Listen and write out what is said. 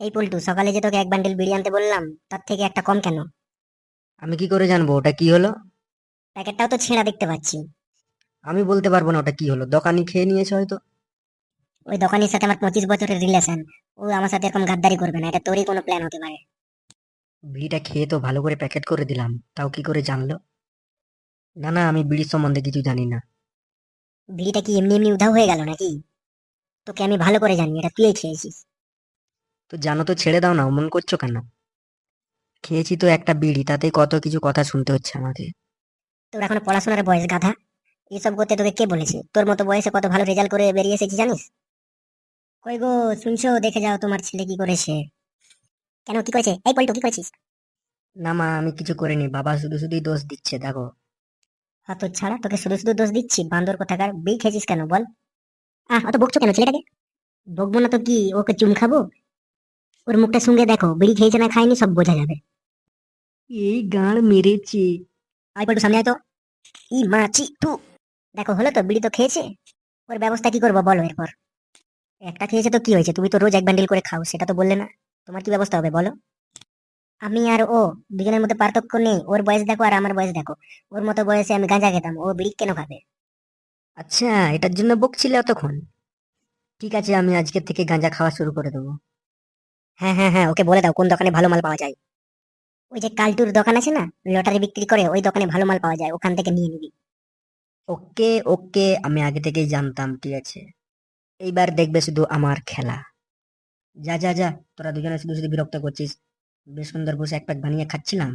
এই পল্টু সকালে যে তোকে এক বান্ডিল বিড়ি আনতে বললাম তার থেকে একটা কম কেন? আমি কি করে জানব ওটা কি হলো? প্যাকেটটাও তো ছেঁড়া দেখতে পাচ্ছি। আমি বলতে পারব না ওটা কি হলো দোকানি খেয়ে নিয়েছে হয়তো। ওই দোকানের সাথে আমার পঁচিশ বছরের রিলেশন ও আমার সাথে এরকম গাদ্দারি করবে না এটা তোরই কোনো প্ল্যান হতে পারে। বিড়িটা খেয়ে তো ভালো করে প্যাকেট করে দিলাম তাও কি করে জানলো? না না আমি বিড়ির সম্বন্ধে কিছু জানি না। বিড়িটা কি এমনি এমনি উধাও হয়ে গেল নাকি? তোকে আমি ভালো করে জানি এটা তুই খেয়েছিস। তো জানো তো ছেড়ে দাও না অমন করছ কেন? খেয়েছি তো একটা বিড়ি তাতে কত কিছু কথা শুনতে হচ্ছে আমাকে। তোর এখন পড়াশোনার বয়স গাধা? এসব করতে তোকে কে বলেছে? তোর মতো বয়সে কত ভালো রেজাল্ট করে বেরিয়ে এসেছি জানিস? কই গো শুনছো? দেখে যাও তোমার ছেলে কি করেছে। কেন কি করেছে? এই পল্টু কি করেছিস? না মা আমি কিছু করিনি বাবা শুধু শুধুই দোষ দিচ্ছে দেখো। হাত ছাড়া তোকে শুধু শুধু দোষ দিচ্ছি বান্দর কোথাকার বিড়ি খেয়েছিস কেন বল? আহ অত বকছো কেন ছেলেটাকে? বকবো না তো কি ওকে চুম খাব? ওর মুখটা সঙ্গে দেখো বিড়ি খেয়েছে না খায়নি সব বোঝা যাবে এই গাঁড় মেরেছে আই পল্টু সামনে আয় তো ই মাছি তু দেখো হলো তো বিড়ি তো খেয়েছে ওর ব্যবস্থা কি করব বলো এরপর একটা খেয়েছে তো কি হয়েছে তুমি তো রোজ এক ব্যান্ডেল করে খাও সেটা তো বললে না তোমার কি ব্যবস্থা হবে বলো আমি আর ও দুজনের মধ্যে পার্থক্য নেই ওর বয়স দেখো আর আমার বয়স দেখো ওর মতো বয়সে আমি গাঁজা খেতাম ও বিড়ি কেন খাবে আচ্ছা এটার জন্য বকছিলে অতক্ষণ ঠিক আছে আমি আজকের থেকে গাঁজা খাওয়া শুরু করে দেবো হ্যাঁ হ্যাঁ হ্যাঁ ওকে বলে দাও কোন দোকানে ভালো মাল পাওয়া যায়। ওই যে কালটুর দোকান আছে না, লটারি বিক্রি করে ওই দোকানে ভালো মাল পাওয়া যায়, ওখান থেকে নিয়ে নিবি। ওকে ওকে, আমি আগে থেকেই জানতাম, ঠিক আছে। এইবার দেখবে শুধু আমার খেলা। যা যা যা, তোরা দুজনে শুধু শুধু বিরক্ত করছিস। বেশ সুন্দর বসে এক প্যাক বানিয়ে খাচ্ছিলাম।